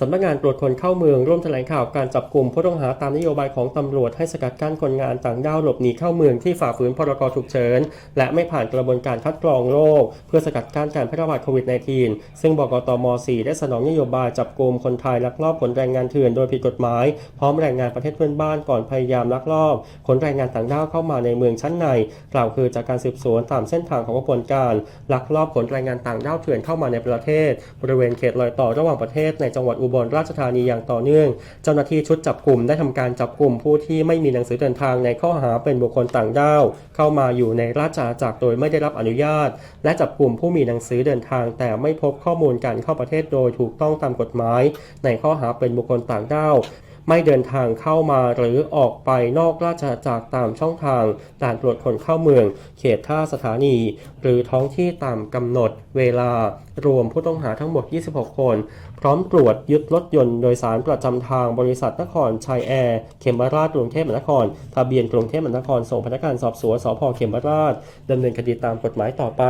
สำนักงานตรวจคนเข้าเมืองร่วมแถลงข่าวการจับกลุ่มผู้ต้องหาตามนโยบายของตำรวจให้สกัดกั้นคนงานต่างด้าวหลบหนีเข้าเมืองที่ฝ่าฝืนพรกฉุกเฉิน และไม่ผ่านกระบวนการคัดกรองโรค เพื่อสกัดกั้นการแพร่ระบาดโควิด -19 ซึ่งบกตม 4 ได้สนองนโยบายจับกลุ่มคนไทยลักลอบขนแรงงานเถื่อนโดยผิดกฎหมาย พร้อมแรงงานประเทศเพื่อนบ้านก่อนพยายามลักลอบขนแรงงานต่างด้าวเข้ามาในเมืองชั้นใน กล่าวคือจากการสืบสวนตามเส้นทางของกระบวนการลักลอบขนแรงงานต่างด้าวเถื่อนเข้ามาในประเทศ บริเวณเขตรอยต่อระหว่างประเทศในจังหวัดอุบลราชธานีอย่างต่อเนื่อง เจ้าหน้าที่ชุดจับกลุ่มได้ทำการจับกลุ่มผู้ที่ไม่มีหนังสือเดินทางในข้อหาเป็นบุคคลต่างด้าว เข้ามาอยู่ในราชอาณาจักรโดยไม่ได้รับอนุญาต และจับกลุ่มผู้มีหนังสือเดินทาง แต่ไม่พบข้อมูลการเข้าประเทศโดยถูกต้องตามกฎหมาย ในข้อหาเป็นบุคคลต่างด้าว ไม่เดินทางเข้ามาหรือออกไปนอกราชอาณาจักรตามช่องทางด่านตรวจคนเข้าเมือง เขตท่าสถานี หรือท้องที่ตามกำหนดเวลารวมผู้ต้องหาทั้งหมด 26 คน พร้อมตรวจยึดรถยนต์โดยสารประจำทางบริษัทนครชัยแอร์เขมราชกรุงเทพมหานคร ทะเบียนกรุงเทพมหานครส่งพนักงานสอบสวนสพเขมราชดำเนินคดีตามกฎหมายต่อไป